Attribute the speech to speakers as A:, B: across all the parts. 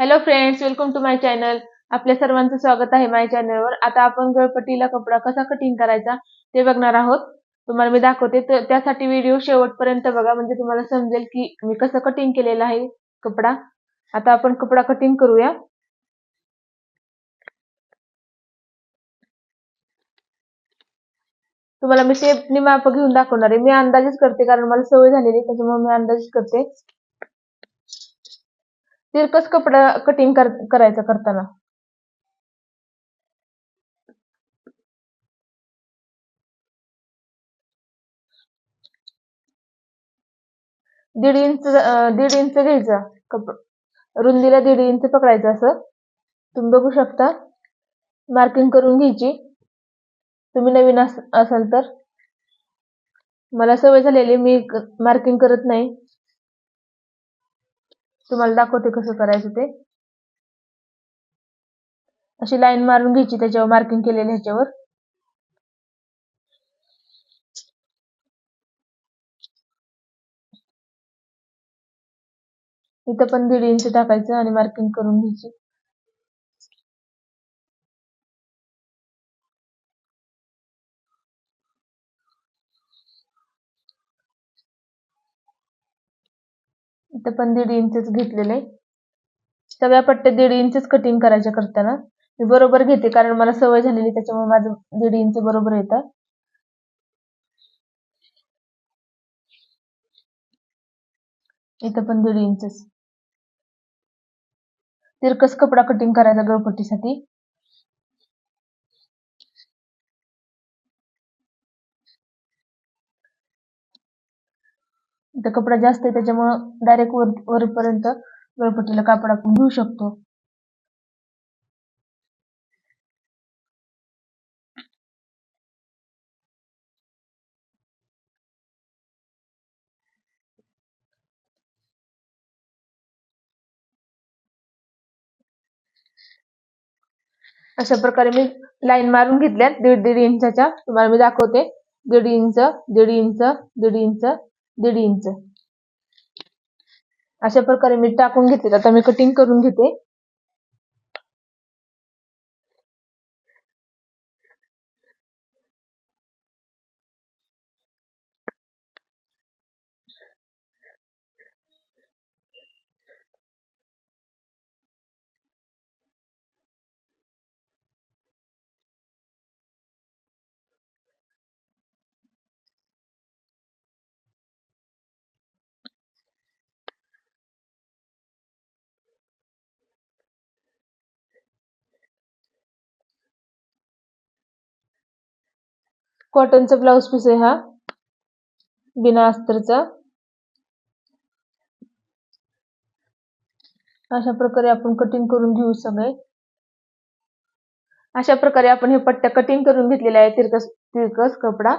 A: Hello friends welcome to my channel आपल्या सर्वांचं स्वागत आहे माय चॅनलवर आता आपण गळपट्टीला कपडा कसा कटिंग करायचा ते बघणार आहोत. तुम्हाला मी दाखवते. तर त्यासाठी व्हिडिओ शेवटपर्यंत बघा. म्हणजे तुम्हाला समजेल की मी कसं कटिंग केलेलं आहे कपडा. आता आपण कपडा कटिंग करूया. तुम्हाला मी टेपनी माप घेऊन दाखवणार आहे. मी अंदाजेच करते कारण मला सवय झालेली त्याच्यामुळे मी अंदाजेच करते. तिरकस कपडा कटिंग कर, करायचा करताना? दीड इंच दीड इंच घ्यायचा कप रुंदीला दीड इंच पकडायचं असं. तुम्ही बघू शकता. मार्किंग करून घ्यायची. तुम्ही नवीन असाल तर. मला सवय झालेली मी मार्किंग करत नाही. तुम्हाला दाखवते कसं करायचं ते. अशी लाईन मारून घ्यायची त्याच्यावर मार्किंग केलेल्या ह्याच्यावर. इथं पण दीड इंच टाकायचं आणि मार्किंग करून घ्यायची. इथं पण दीड इंचच घेतलेलं आहे. सगळ्या पट्ट्या दीड इंचच कटिंग करायच्या करताना. मी बरोबर घेते कारण मला सवय झालेली त्याच्यामुळे माझं दीड इंच बरोबर येतं. इथं पण दीड इंचच. तिरकस कपडा कटिंग करायचा गळपट्टीसाठी. इथं कपडा जास्त आहे त्याच्यामुळं डायरेक्ट वर वरपर्यंत गळपट्टीला कापड आपण घेऊ शकतो. अशा प्रकारे मी लाईन मारून घेतल्या दीड दीड इंचाच्या. तुम्हाला मी दाखवते. दीड इंच दीड इंच दीड इंच दीड इंच. अशा प्रकारे मी टाकून घेतले आता मी कटिंग करून घेते. कॉटनचा ब्लाऊज पीस आहे हा. बिना अस्तरचा. अशा प्रकारे आपण कटिंग करून घेऊ सगळे. अशा प्रकारे आपण हे पट्ट्या कटिंग करून घेतलेल्या आहे तिरकस तिरकस कपडा.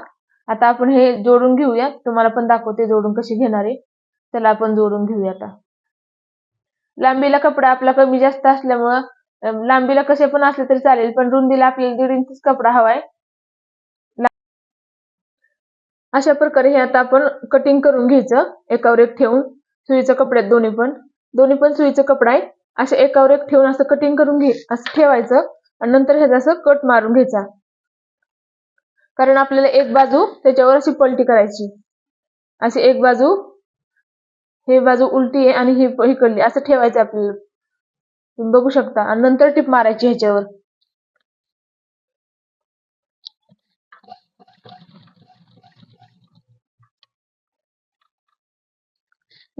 A: आता आपण हे जोडून घेऊया. तुम्हाला पण दाखवते जोडून कशी घेणार आहे. त्याला आपण जोडून घेऊया आता. लांबीला कपडा आपला कमी जास्त असल्यामुळं लांबीला कसे पण असले तरी चालेल पण रुंदीला आपल्याला दीड इंच कपडा हवाय. अशा प्रकारे हे आता आपण कटिंग करून घ्यायचं. एकावर एक ठेवून सुईचं कपड्यात दोन्ही पण. दोन्ही पण सुईचं कपडा आहे असं एकावर एक ठेवून असं कटिंग करून घे असं ठेवायचं आणि नंतर ह्याचा असं कट मारून घ्यायचा. कारण आपल्याला एक बाजू त्याच्यावर अशी पलटी करायची. अशी एक बाजू हे बाजू उलटी आहे आणि ही इकडली असं ठेवायचं आपल्याला. तुम्ही बघू शकता. आणि नंतर टिप मारायची ह्याच्यावर.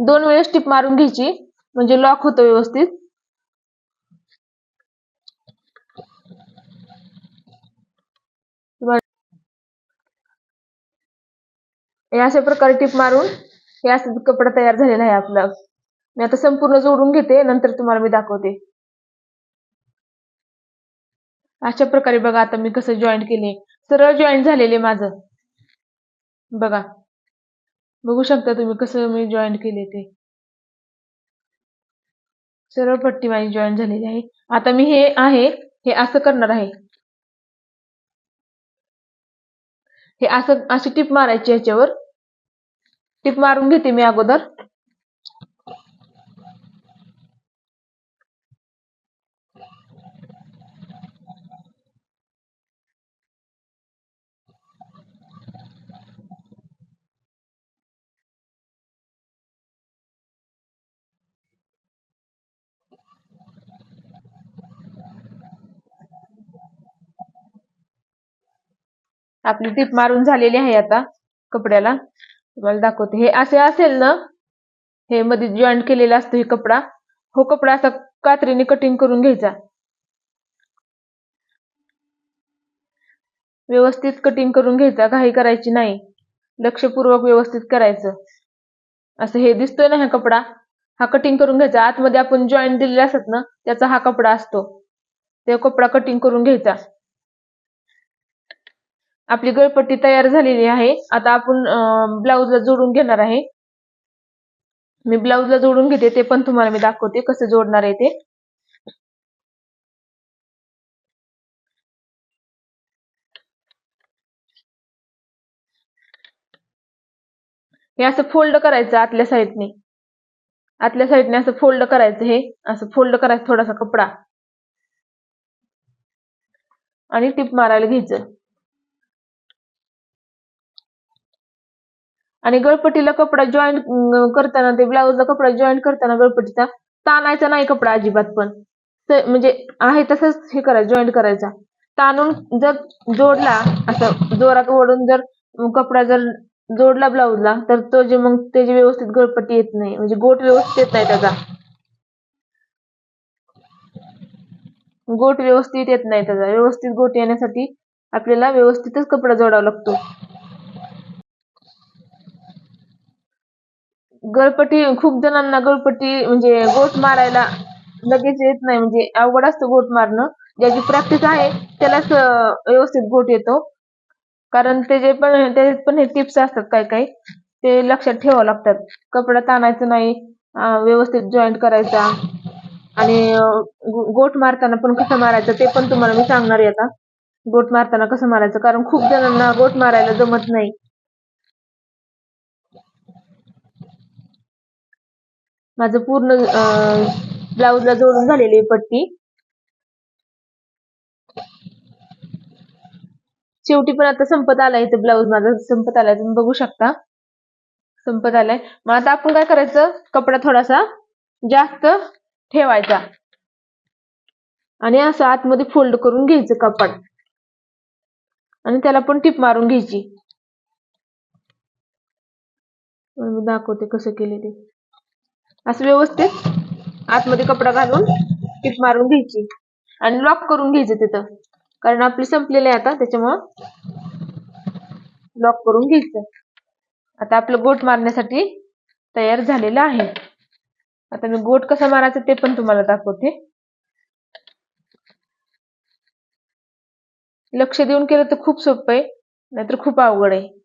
A: दोन वेळेस टिप मारून घ्यायची म्हणजे लॉक होतं व्यवस्थित. अशा प्रकारे टिप मारून हे असं कपडा तयार झालेला आहे आपला. मी आता संपूर्ण जोडून घेते नंतर तुम्हाला मी दाखवते. अशा प्रकारे बघा आता मी कसं जॉईंट केले. सरळ जॉईंट झालेले माझं. बघा. बघू शकता तुम्ही कसं मी जॉईन केले ते. सरळ पट्टी माझी जॉईन झालेली आहे. आता मी हे आहे हे असं करणार आहे. हे असं अशी टिप मारायची याच्यावर टिप मारून घेते मी अगोदर. आपली टीप मारून झालेली आहे आता कपड्याला. तुम्हाला दाखवते. हे असे असेल ना हे मध्ये जॉईंट केलेला असतो हे कपडा. हो कपडा असा कात्रीने कटिंग करून घ्यायचा. व्यवस्थित कटिंग करून घ्यायचा घाई करायची नाही. लक्षपूर्वक व्यवस्थित करायचं. असं हे दिसतोय ना हा कपडा? हा कटिंग करून घ्यायचा. आतमध्ये आपण जॉईंट दिलेले असत ना त्याचा हा कपडा असतो. ते कपडा कटिंग करून घ्यायचा. आपली गळपट्टी तयार झालेली आहे. आता आपण ब्लाऊजला जोडून घेणार आहे. मी ब्लाऊजला जोडून घेते ते पण तुम्हाला मी दाखवते कसे जोडणार आहे ते. हे असं फोल्ड करायचं आतल्या साईडने आतल्या साईडने असं फोल्ड करायचं हे. असं फोल्ड करायचं थोडासा कपडा. आणि टिप मारायला घ्यायचं. आणि गळपट्टीला कपडा जॉईंट करताना ते ब्लाऊजला कपडा जॉईंट करताना गळपट्टीचा ताणायचा नाही कपडा अजिबात पण. म्हणजे आहे तसंच हे करायचं जॉईंट करायचा. ताणून जर जोडला असं जोरात ओढून जर कपडा जर जोडला ब्लाऊजला तर तो जे मग त्याची व्यवस्थित गळपट्टी येत नाही म्हणजे गोट व्यवस्थित येत नाही त्याचा. गोट व्यवस्थित येत नाही त्याचा. व्यवस्थित गोट येण्यासाठी आपल्याला व्यवस्थितच कपडा जोडावा लागतो. गळपट्टी खूप जणांना गळपट्टी म्हणजे गोट मारायला लगेच येत नाही. म्हणजे अवघड असतं गोट मारणं. ज्याची प्रॅक्टिस आहे त्यालाच व्यवस्थित गोट येतो. कारण त्याचे पण त्याच्यात पण हे टिप्स असतात काही काही. ते लक्षात ठेवावं लागतात. कपडा ताणायचं नाही व्यवस्थित जॉईंट करायचा. आणि गोट मारताना पण कसं मारायचं ते पण तुम्हाला मी सांगणार आहे आता. गोट मारताना कसं मारायचं? कारण खूप जणांना गोट मारायला जमत नाही. माझं पूर्ण ब्लाऊजला जोडून झालेली पट्टी. शेवटी पण आता संपत आलाय इथे ब्लाऊज माझा. संपत आलाय तुम्ही बघू शकता. संपत आलाय. मग आता आपण काय करायचं? कपडा थोडासा जास्त ठेवायचा. आणि असं आतमध्ये फोल्ड करून घ्यायचं कपड आणि त्याला पण टिप मारून घ्यायची. दाखवते कसं केले ते. असं व्यवस्थित आतमध्ये कपडा घालून टिप मारून घ्यायची. आणि लॉक करून घ्यायचं तिथं. कारण आपली संपलेलं आहे आता त्याच्यामुळं लॉक करून घ्यायचं. आता आपलं गोट मारण्यासाठी तयार झालेलं आहे. आता मी गोट कसा मारायचा ते पण तुम्हाला दाखवते. लक्ष देऊन केलं तर खूप सोपं आहे नाहीतर खूप अवघड आहे.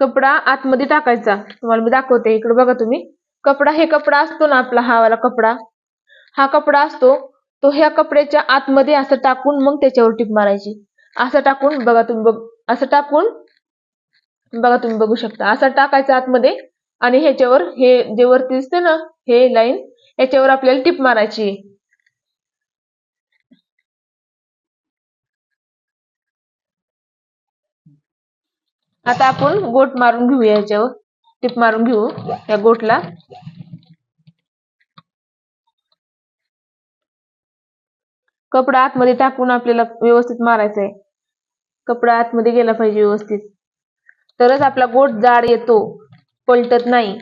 A: कपडा आतमध्ये टाकायचा. तुम्हाला मी दाखवते. इकडे बघा तुम्ही. कपडा हे कपडा असतो ना आपला हा वाला कपडा. हा कपडा असतो तो ह्या कपड्याच्या आतमध्ये असं टाकून मग त्याच्यावर टीप मारायची. असं टाकून बघा तुम्ही बघ असं टाकून बघा तुम्ही बघू शकता. असं टाकायचं आतमध्ये आणि ह्याच्यावर हे जे वरती दिसते ना हे लाईन ह्याच्यावर आपल्याला टिप मारायची. आता आपण गोट मारून घेऊया ह्याच्यावर टिप मारून घेऊ या गोटला. कपडा आतमध्ये टाकून आपल्याला व्यवस्थित मारायचा आहे कपडा आतमध्ये गेला पाहिजे व्यवस्थित. तरच आपला गोट जाड येतो पलटत नाही.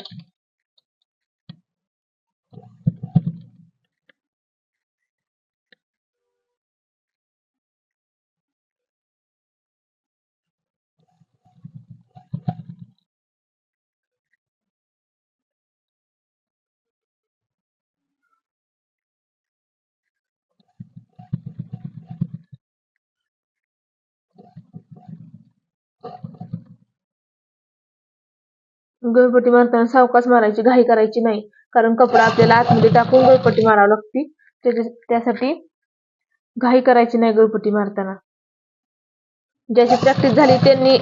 A: गळपट्टी मारताना सावकाश मारायची घाई करायची नाही. कारण कपडा आपल्याला आतमध्ये टाकून गळपट्टी मारावी लागते. त्यासाठी घाई करायची नाही गळपट्टी मारताना. ज्याची प्रॅक्टिस झाली त्यांनी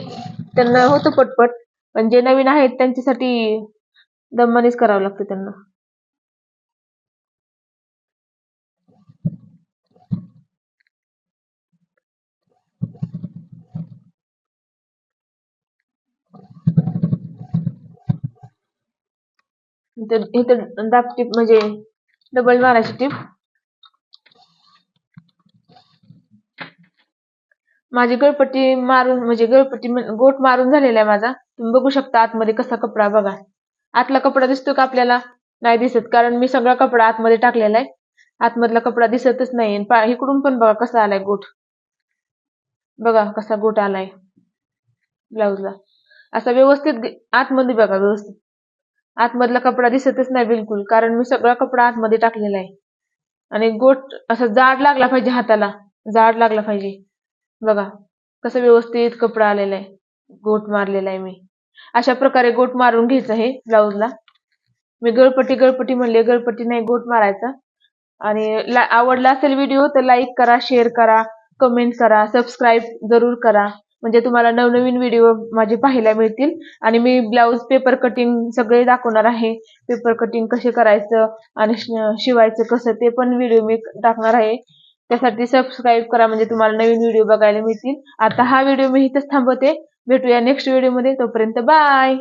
A: त्यांना होतं पटपट. पण जे नवीन आहेत त्यांच्यासाठी दमानेच करावं लागतं त्यांना. इथं दाब टीप म्हणजे डबल मारायची टीप. माझी गळपट्टी मारून म्हणजे गळपट्टी गोट मारून झालेला आहे माझा. तुम्ही बघू शकता आतमध्ये कसा कपडा बघा. आतला कपडा दिसतो का आपल्याला? नाही दिसत कारण मी सगळा कपडा आतमध्ये टाकलेला आहे. आतमधला कपडा दिसतच नाही आणि इकडून पण बघा कसा आलाय गोट. बघा कसा गोट आलाय. ब्लाऊजला. असा व्यवस्थित आतमध्ये बघा व्यवस्थित. आतमधला कपडा दिसतच नाही बिलकुल कारण मी सगळा कपडा आतमध्ये टाकलेला आहे. आणि गोट असा जाड लागला पाहिजे हाताला जाड लागला पाहिजे. बघा कसं व्यवस्थित कपडा आलेला आहे. गोट मारलेला आहे मी. अशा प्रकारे गोट मारून घ्यायचं आहे ब्लाऊजला. मी गळपट्टी गळपट्टी म्हणले गळपट्टी नाही गोट मारायचा. आणि ला- आवडला असेल व्हिडिओ तर लाईक करा शेअर करा कमेंट करा सबस्क्राईब जरूर करा. म्हणजे तुम्हाला नवनवीन व्हिडिओ माझे पाहायला मिळतील. आणि मी ब्लाऊज पेपर कटिंग सगळे दाखवणार आहे. पेपर कटिंग कसे करायचं आणि शिवायचं कसं ते पण व्हिडिओ मी टाकणार आहे. त्यासाठी सबस्क्राईब करा म्हणजे तुम्हाला नवीन व्हिडिओ बघायला मिळतील. आता हा व्हिडिओ मी इथंच थांबवते. भेटूया नेक्स्ट व्हिडिओमध्ये तोपर्यंत बाय